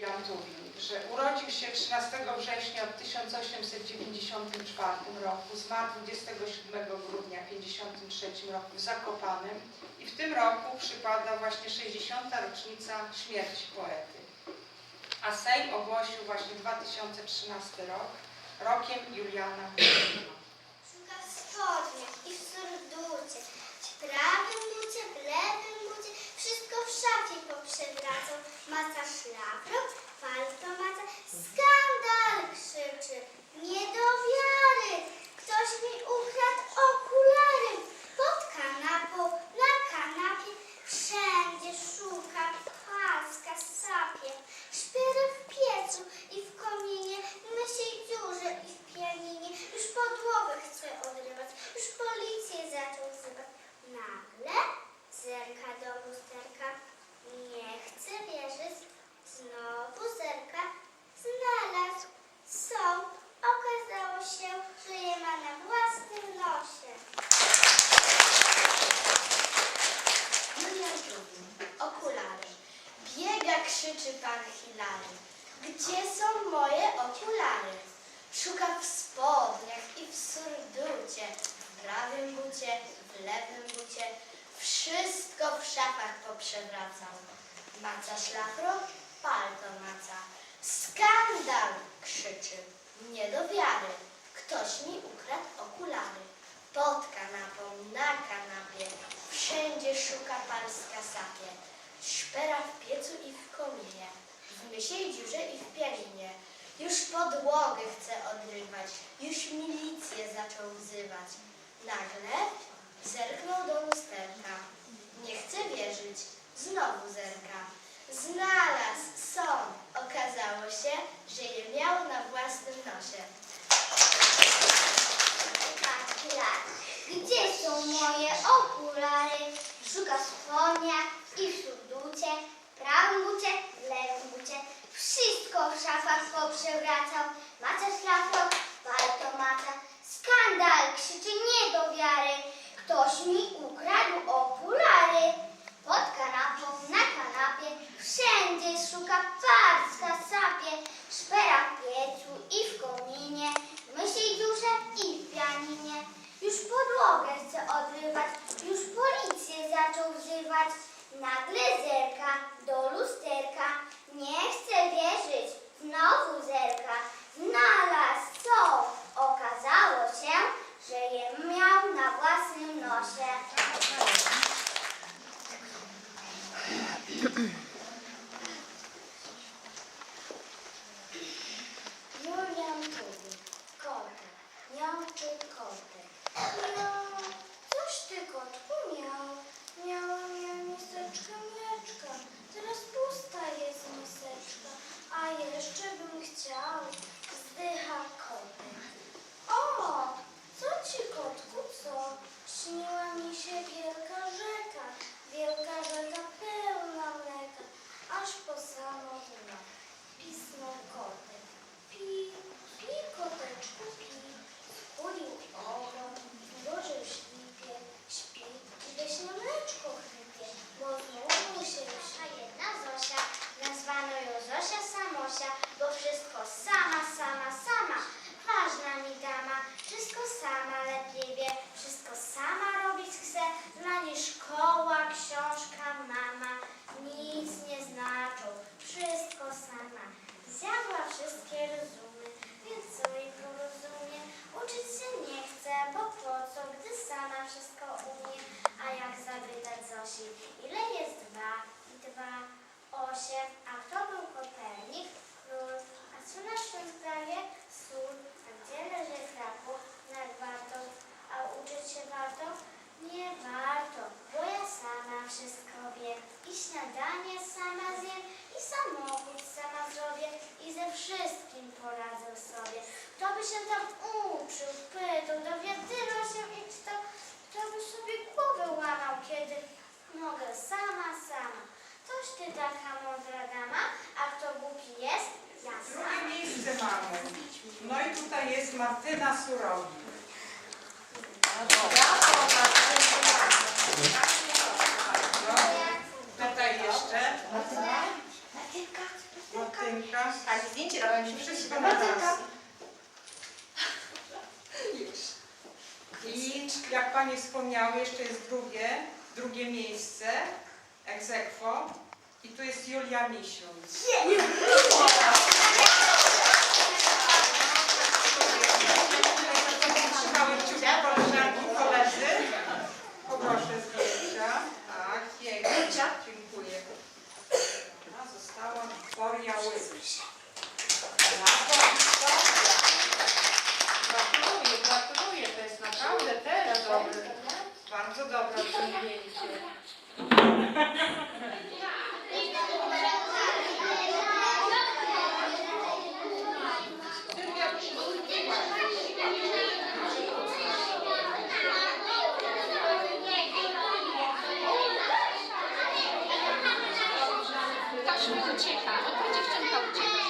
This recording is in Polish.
Julian Tuwim, że urodził się 13 września w 1894 roku, zmarł 27 grudnia 1953 roku w Zakopanem i w tym roku przypada właśnie 60. rocznica śmierci poety. A Sejm ogłosił właśnie 2013 rok rokiem Juliana. Szuka w spodniach i surducie, w prawym bucie, w lewym bucie, wszystko w szafie poprzewracał. Maca szlafrok, palto maca, skandal krzyczy, nie do wiary, ktoś mi ukradł okulary. Pod kanapą, na kanapie, wszędzie szuka, paska sapie, szpyrę w piecu i w kominie, mysiej dziurze i w pianinie, już podłogę chce odrywać, już policję zaczął wzywać. Nagle zerka do lusterka, nie chce wierzyć, znowu zerka, znalazł, są, okazało się, że je ma na własnym nosie. Julian Tuwim, okulary. Biega, krzyczy pan Hilary. Gdzie są moje okulary? Szuka w spodniach i w surducie, w prawym bucie, w lewym bucie. Wszystko w szafach poprzewracał. Maca szlafrok, palto maca. Skandal! krzyczy. Nie do wiary. Ktoś mi ukradł okulary. Pod kanapą, na kanapie, wszędzie szuka palska sapie. Szpera w piecu i w kominie, w mysiej dziurze i w. Już podłogę chce odrywać, już milicję zaczął wzywać. Nagle zerknął do lusterka. Nie chce wierzyć, znowu zerka. Znalazł, są. Okazało się, że je miał na własnym nosie. Taki lat. Gdzie są moje okulary? Szuka w spodniach i w surducie, w prawym bucie, w lewym bucie. Wszystko w szafach poprzewracał. Maca szlafrok, palto maca. Skandal, krzyczy nie do wiary. Ktoś mi ukradł okulary. Pod kanapą, na kanapie, wszędzie szuka parska sapie. Szpera w piecu i w kominie, w mysiej dziurze i w pianinie. Już podłogę chce odrywać, już policję zaczął wzywać. Nagle zerka do lusterka, nie chce wierzyć, znowu zerka. Znalazł co? Okazało się, że je miał na własnym nosie. Julian Tuwim, kotek, miał czy kotek? Jeszcze bym chciał. Wzdycha kotek. O, co ci kotku, co? Śniła mi się wielka rzeka. Wielka wszystko sama lepiej wie, wszystko sama robić chce. Dla niej szkoła, książka, mama nic nie znaczą, wszystko sama. Zjadła wszystkie rozumy, więc co jej porozumie? Uczyć się nie chce, bo po co, gdy sama wszystko umie. A jak zapytać Zosi, ile jest dwa i dwa? Osiem. Jest Martyna Surowik. Brawo, Martyna. Tutaj jeszcze Martynka, Martynka. Teraz Tak, zdjęcie robimy się wszyscy na raz. I jak Panie wspomniały, jeszcze jest drugie, drugie miejsce, aequo. I tu jest Julia Misiun. Trzymały patrz, mi ucieka. Oto dziewczynka ucieka.